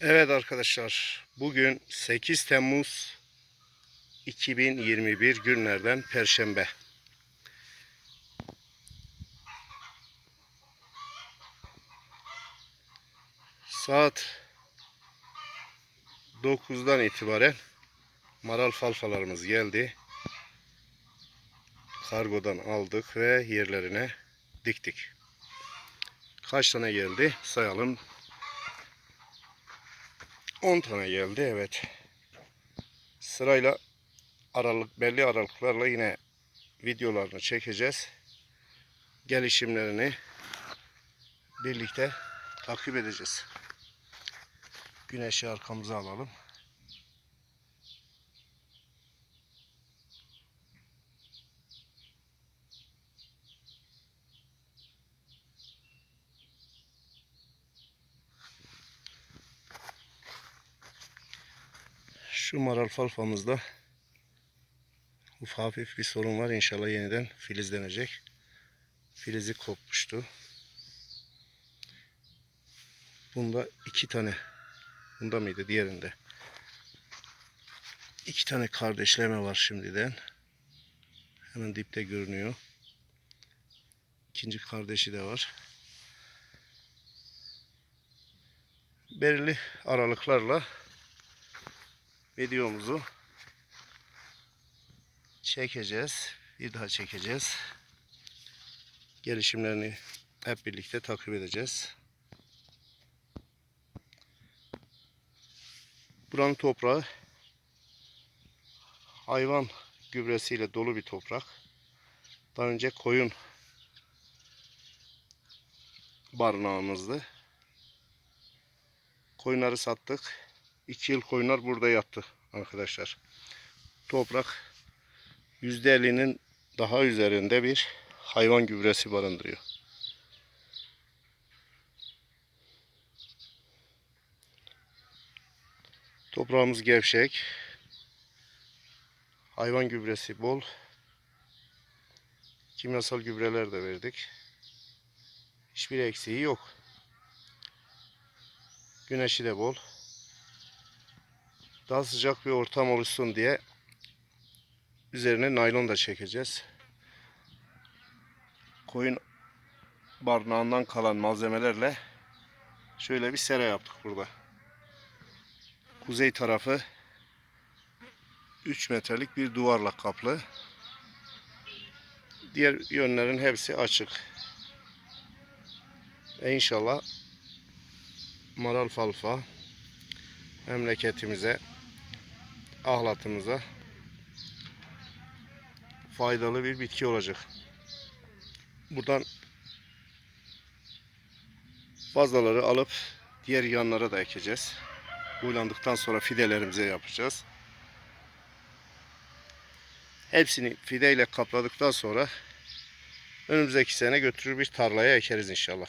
Evet arkadaşlar, bugün 8 Temmuz 2021 günlerden Perşembe. Saat 9'dan itibaren maral falfalarımız geldi. Kargodan aldık ve yerlerine diktik. Kaç tane geldi sayalım. 10 tane geldi evet. Sırayla aralık belli aralıklarla yine videolarını çekeceğiz. Gelişimlerini birlikte takip edeceğiz. Güneşi arkamıza alalım. Şu maral falfamızda ufak hafif bir sorun var. İnşallah yeniden filizlenecek. Filizi kopmuştu. Bunda iki tane. Bunda mıydı? Diğerinde. İki tane kardeşleme var şimdiden. Hemen dipte görünüyor. İkinci kardeşi de var. Belirli aralıklarla videomuzu çekeceğiz. Bir daha çekeceğiz. Gelişimlerini hep birlikte takip edeceğiz. Buranın toprağı hayvan gübresiyle dolu bir toprak. Daha önce koyun barınağımızdı. Koyunları sattık. 2 yıl koyunlar burada yattı arkadaşlar. Toprak %50'nin daha üzerinde bir hayvan gübresi barındırıyor. Toprağımız gevşek. Hayvan gübresi bol. Kimyasal gübreler de verdik. Hiçbir eksiği yok. Güneşi de bol daha sıcak bir ortam oluşsun diye üzerine naylon da çekeceğiz. Koyun barınağından kalan malzemelerle şöyle bir sera yaptık burada. Kuzey tarafı 3 metrelik bir duvarla kaplı. Diğer yönlerin hepsi açık. E inşallah maral falfa memleketimize ahlatımıza faydalı bir bitki olacak. Buradan fazlaları alıp diğer yanlara da ekeceğiz. Uylandıktan sonra fidelerimize yapacağız. Hepsini fideyle kapladıktan sonra önümüzdeki sene götürür bir tarlaya ekeriz inşallah.